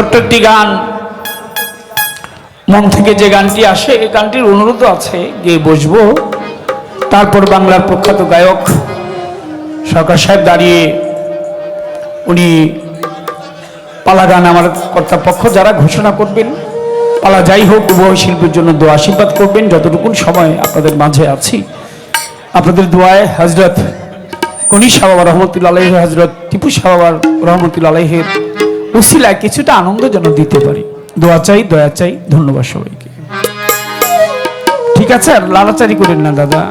ছোট্ট একটি গান। মন থেকে যে গানটি আসে, এই গানটির অনুরোধ আছে, গিয়ে বসবো। তারপর বাংলার প্রখ্যাত গায়ক সরকার সাহেব দাঁড়িয়ে উনি পালা গান আমার কর্তাপক্ষ যারা ঘোষণা করবেন, পালা যাই হোক, উভয় শিল্পের জন্য দোয়া আশীর্বাদ করবেন। যতটুকুন সময় আপনাদের মাঝে আছি, আপনাদের দোয়ায় হজরত গণি সাহাবা রহমতুল্লা হজরত টিপু সাহাবার রহমতুল্লা আলহের উসিলায় কিছুটা আনন্দ যেন দিতে পারি। দোয়া চাই, দয়া চাই, ধন্যবাদ সবাইকে। ঠিক আছে, আর লালাচারি করেন না, দাদা।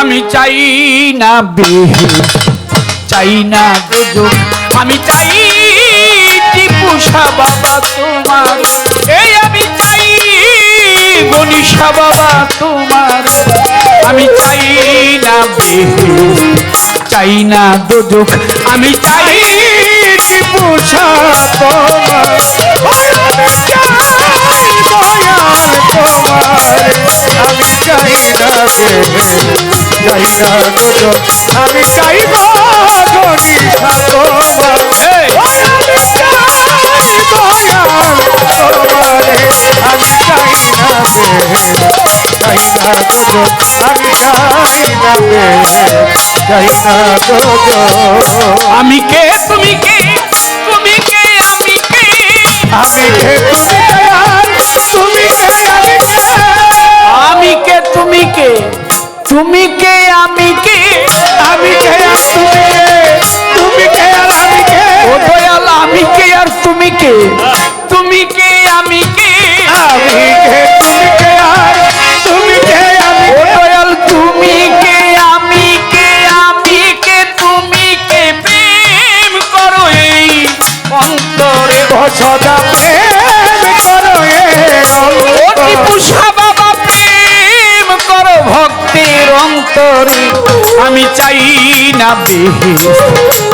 আমি চাই না বেহে চাই না দুজো আমি চাই টিপুষা বাবা তোমার। এই আমি চাই গণিসা বাবা তোমার। আমি চাই না চাই না দুজো আমি চাই টিপুষা তোমার। আমি চাই দয়া তোমার। আমি চাই না চাই না দুজো আমি চাইব আমি কে? তুমি কে? তুমি কে? আমি কে? আমি কে? তুমি তুমি কে? আমি কে? আমি কে? তুমি কে? তুমি কে? আমি কে? আমি কে? তুমি না বেহে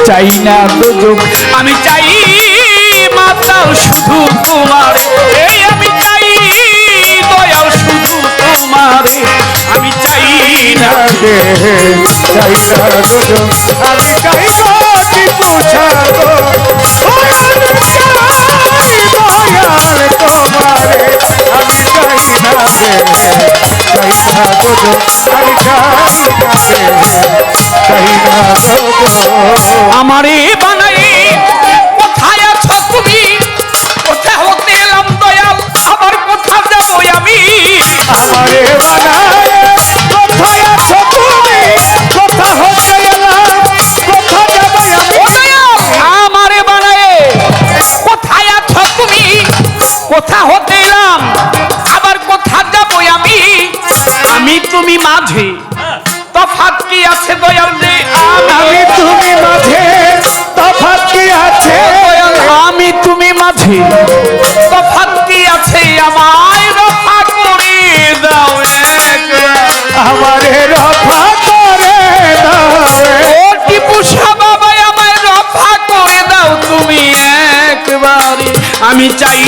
চাই না দুজক আমি চাই মাতাও শুধু তোমার। আমি চাই দয়াও শুধু তোমার। আমি চাই না বেহেস চাই না দুজক আমি চাই গতি পুছাবো না বেহে চাই না দুজক আমি তুমি মাঝে তফাৎ কি আছে দয়াল রে? আমি তুমি মাঝে তফাৎ কি আছে? দয়াল আমি তুমি মাঝে তফাৎ কি আছে? আমায় রফা করে দাও একবার। আমারে রফা করে দাও ও টিপু বাবা আমায় রফা করে দাও তুমি একবার। আমি চাই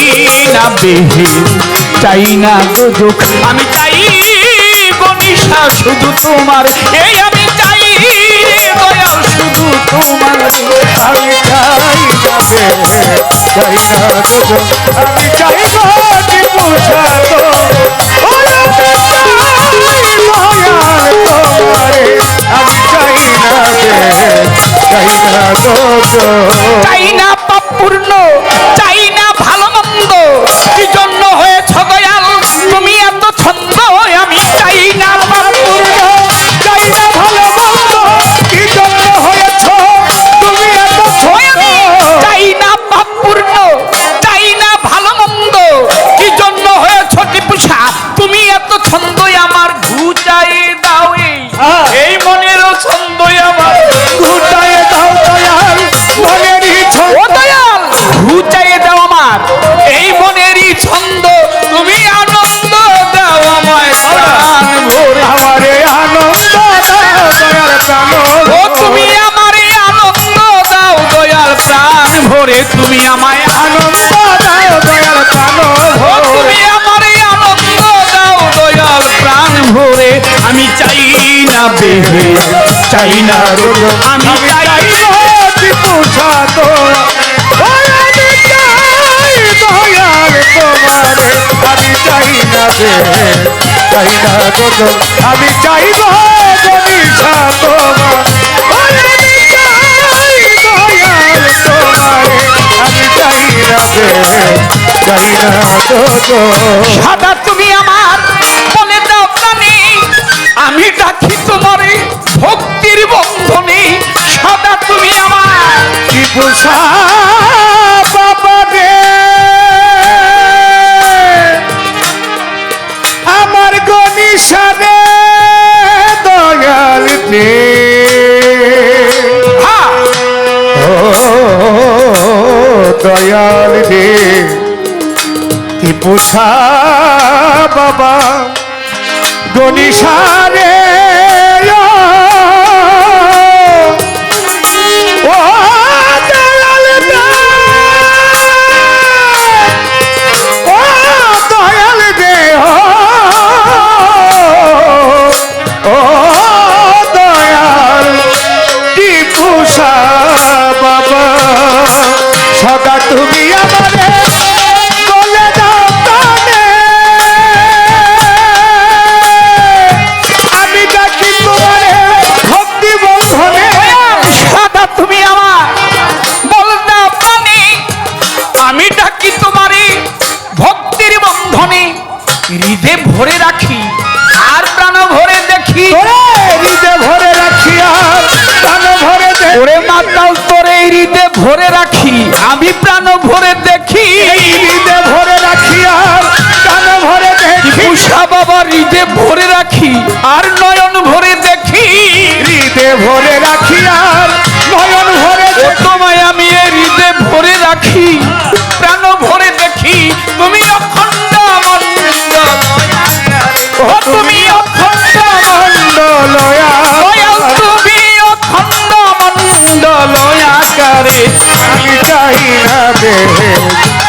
না বেহে চাই না দুদুক আমি চাই গনিশা শুধু তোমার। এই আমি চাই দয়াল শুধু তোমার। আমি চাই বেহে চাই না আমি চাই গতি পোষাতো আমি চাই না চাই না দুদুক তুমি আমায় আনন্দ দাও দয়াল প্রাণ তুমি আমার আনন্দ দাও দয়াল প্রাণ ভরে। আমি চাই না বেহে চাই না রোগ। আমি আমি চাই না বেহে চাই আমি চাইব তোমার। চাই না সাদা তুমি আমার মনে দাও আমি ডাকি তোমার ভক্তির বন্ধনে। সাদা তুমি আমার কি সা টিপু সা বাবা গনিশা রে বাবা। সদা তুমি আমারে ভরে রাখি আমি প্রাণ ভরে দেখি। হৃদে ভরে রাখি আর প্রাণ ভরে দেখি। উষা বাবা হৃদে ভরে রাখি আর নয়ন ভরে দেখি। হৃদে ভরে রাখি আর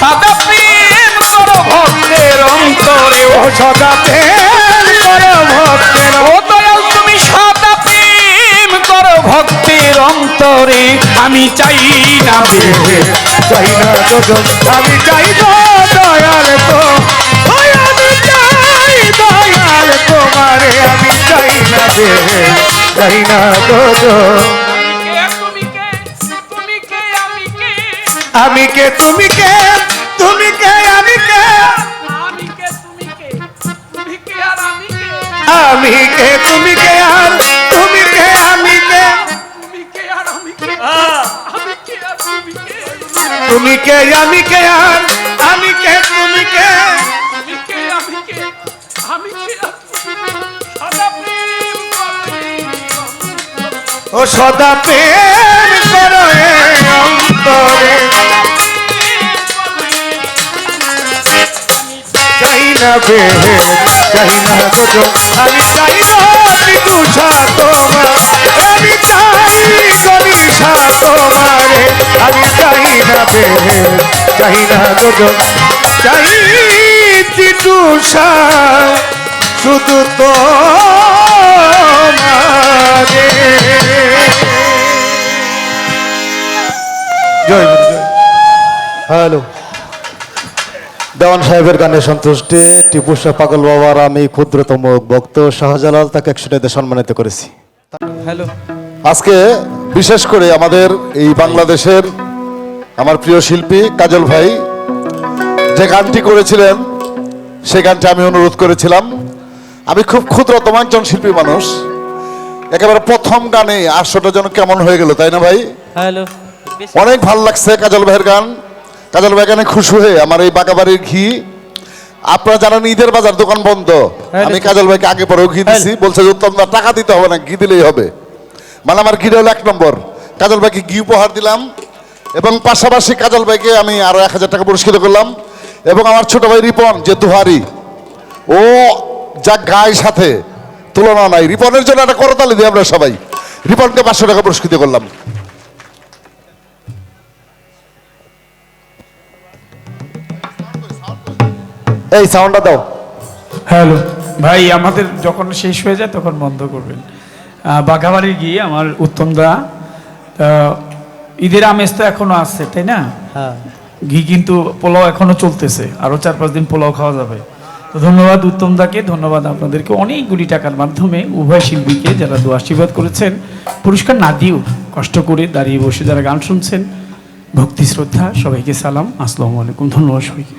সাদা প্রেম করো ভক্তের অন্তরে ও সদা প্রেম করো ভক্তের ও দয়াল তুমি সাদা প্রেম করো ভক্তের অন্তরে। আমি চাই না চাই না আমি চাই গো দয়াল তো। দয়াল তোমারে আমি চাই না চাই না কে? আমি কে? তুমি কে? আমি কে তুমি কে আর তুমি কে আমি কে? তুমি কে আর আমি কে আমি কে আর তুমি কে তুমি কে আমি কে আর আমি কে তুমি কে? তুমি কে আমি কে? আমি কে আর? সাদা প্রেম ও সদা প্রেম করো অন্তরে। চাই না বে চাই না গো আমি চাই গরিষা তোমার আমি চাই গরিষা তোমারে আমি চাই না বে না দেওয়ান সাহেবের গানে সন্তুষ্টে। টিপু শাহ পাগল বাবার আমি ক্ষুদ্রতম ভক্ত। শাহজালাল তাকে একশো টাকা সম্মানিত করেছি। হ্যালো। আজকে বিশেষ করে আমাদের এই বাংলাদেশের আমার প্রিয় শিল্পী কাজল ভাই যে গানটি করেছিলেন সে গানটি আমি অনুরোধ করেছিলাম। আমি খুব ক্ষুদ্রতম একজন শিল্পী মানুষ। একেবারে প্রথম গানে আটশোটা যেন কেমন হয়ে গেল তাই না ভাই? হ্যালো। অনেক ভালো লাগছে কাজল ভাইয়ের গান। কাজল ভাই গানে খুশি হয়ে আমার এই বাগাবাড়ির ঘি। আপনারা জানেন ঈদের বাজার দোকান বন্ধ। হ্যাঁ, আমি। কাজল ভাইকে আগে পরেও ঘি দিছি বলছে যে উত্তম টাকা দিতে হবে না ঘি দিলেই হবে। মানে আমার ঘিটা হলো এক নম্বর। কাজল ভাইকে ঘি উপহার দিলাম এবং পাশাপাশি কাজল ভাইকে আমি আরও এক হাজার টাকা পুরস্কৃত করলাম এবং আমার ছোট ভাই রিপন যে দুহারি ও যা গায়ের সাথে তুলনা নাই। রিপনের জন্য একটা করতালি দিই আমরা সবাই। রিপনকে পাঁচশো টাকা পুরস্কৃত করলাম। এই সাউন্ডটা দাও। হ্যালো ভাই আমাদের যখন শেষ হয়ে যায় তখন বন্ধ করবেন। বাঘাবাড়ি গিয়ে আমার উত্তম দা ঈদের আমেজ তো এখনও আছে তাই না? হ্যাঁ। ঘি কিন্তু পোলাও এখনও চলতেছে। আরও চার পাঁচ দিন পোলাও খাওয়া যাবে। তো ধন্যবাদ উত্তম দাকে ধন্যবাদ আপনাদেরকে অনেকগুলি টাকার মাধ্যমে উভয় শিল্পীকে যারা দু আশীর্বাদ করেছেন। পুরস্কার না দিয়েও কষ্ট করে দাঁড়িয়ে বসে যারা গান শুনছেন। ভক্তি শ্রদ্ধা সবাইকে সালাম। আসসালামু আলাইকুম। ধন্যবাদ সবাইকে।